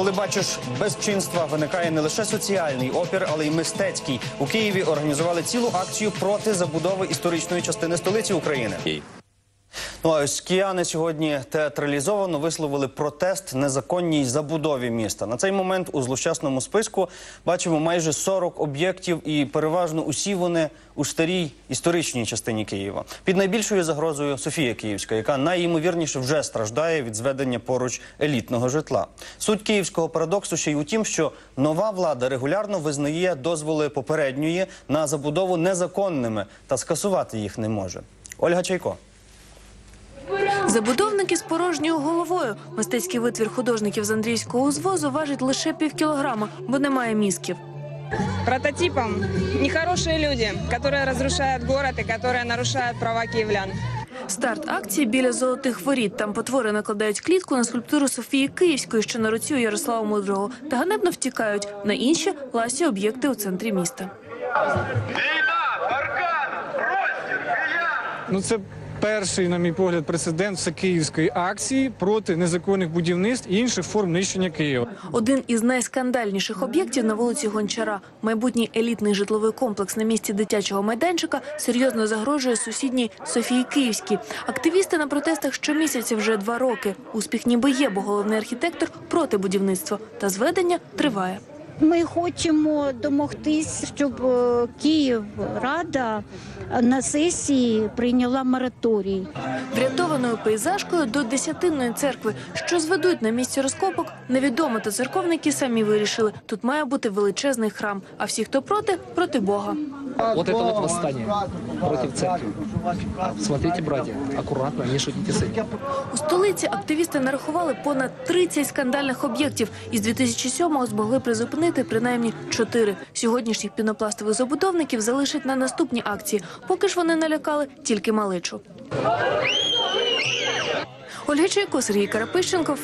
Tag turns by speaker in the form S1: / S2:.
S1: Коли бачиш безчинства, виникає не лише соціальний опір, але й мистецький. У Києві організували цілу акцію проти забудови історичної частини столиці України. Ну ось кияни сьогодні театралізовано висловили протест незаконній забудові міста. На цей момент у злощасному списку бачимо майже 40 об'єктів, і переважно усі вони у старій історичній частині Києва. Під найбільшою загрозою Софія Київська, яка найімовірніше вже страждає від зведення поруч елітного житла. Суть київського парадоксу ще й у тім, що нова влада регулярно визнає дозволи попередньої на забудову незаконними та скасувати їх не може. Ольга Чайко.
S2: Забудовники з порожньою головою. Мистецький витвір художників з Андрійського узвозу важить лише пів кілограма, бо немає мізків.
S3: Прототипом нехорошие люди, которые разрушают город и которые нарушают права киевлян.
S2: Старт акції біля золотих воріт. Там потвори накладають клітку на скульптуру Софії Київської, що на руці у Ярослава Мудрого, та ганебно втікають на інші ласі об'єкти у центрі міста.
S4: Війна, паркан, простір.
S5: Ну це перший, на мій погляд, прецедент всекиївської акції проти незаконних будівництв і інших форм нищення Києва.
S2: Один із найскандальніших об'єктів на вулиці Гончара. Майбутній елітний житловий комплекс на місці дитячого майданчика серйозно загрожує сусідній Софії Київській. Активісти на протестах щомісяця вже два роки. Успіх ніби є, бо головний архітектор проти будівництва. Та зведення триває.
S6: Ми хочемо домогтись, щоб е, Київ Рада на сесії прийняла мораторій.
S2: Врятованою пейзажкою до десятинної церкви, що зведуть на місці розкопок, невідомо, та церковники самі вирішили. Тут має бути величезний храм. А всі, хто проти, проти Бога.
S7: От це вот восстание против церкви. Смотрите, братья, аккуратно, не шутите с этим.
S2: У столиці активісти нарахували понад 30 скандальних об'єктів. Із 2007-го змогли призупинити принаймні 4. Сьогоднішніх пінопластових забудовників залишать на наступні акції. Поки ж вони налякали тільки маличу. Ольга Чайко, Сергій Карапищенко,